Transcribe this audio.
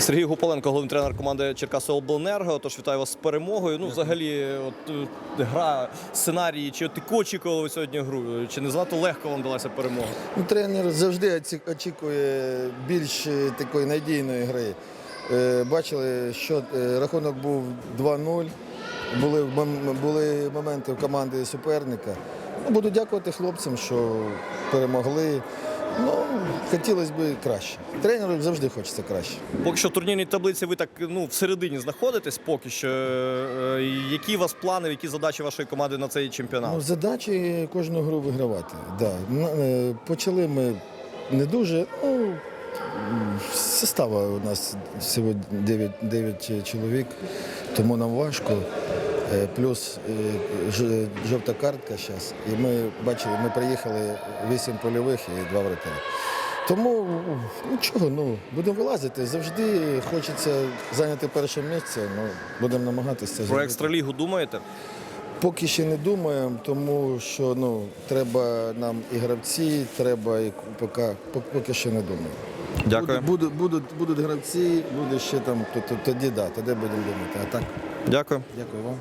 Сергій Гуполенко, головний тренер команди Черкаси Обленерго. Тож вітаю вас з перемогою. Ну, взагалі, от е, гра, сценарії, чи от ти очікували сьогодні гру? Чи не занадто легко вам далася перемога? Ну, тренер завжди очікує більш е, такої надійної гри. Е, Бачили, що рахунок був 2-0. Були, були моменти в команди суперника. Ну, буду дякувати хлопцям, що перемогли. Ну, хотілося б краще. Тренеру завжди хочеться краще. Поки що в турнірній таблиці ви так ну, всередині знаходитесь поки що. Е, Які у вас плани, які задачі вашої команди на цей чемпіонат? Ну, задачі кожну гру вигравати. Да. Е, Почали ми не дуже. Ну, состава у нас сьогодні 9, 9 чоловік, тому нам важко. Е, Плюс е, жовта картка зараз. І ми бачили, ми приїхали 8 польових і 2 вратаря. Тому нічого, ну, будемо вилазити. Завжди хочеться зайняти перше місце. Ну, будемо намагатися Про зробити. екстралігу думаєте? Поки ще не думаємо, тому що ну, треба нам і гравці, треба і поки, поки, ще не думаємо. Дякую. Будуть, будуть, будуть гравці, буде ще там, то- то- тоді да, тоді будемо думати. А так, Дякую. дякую вам.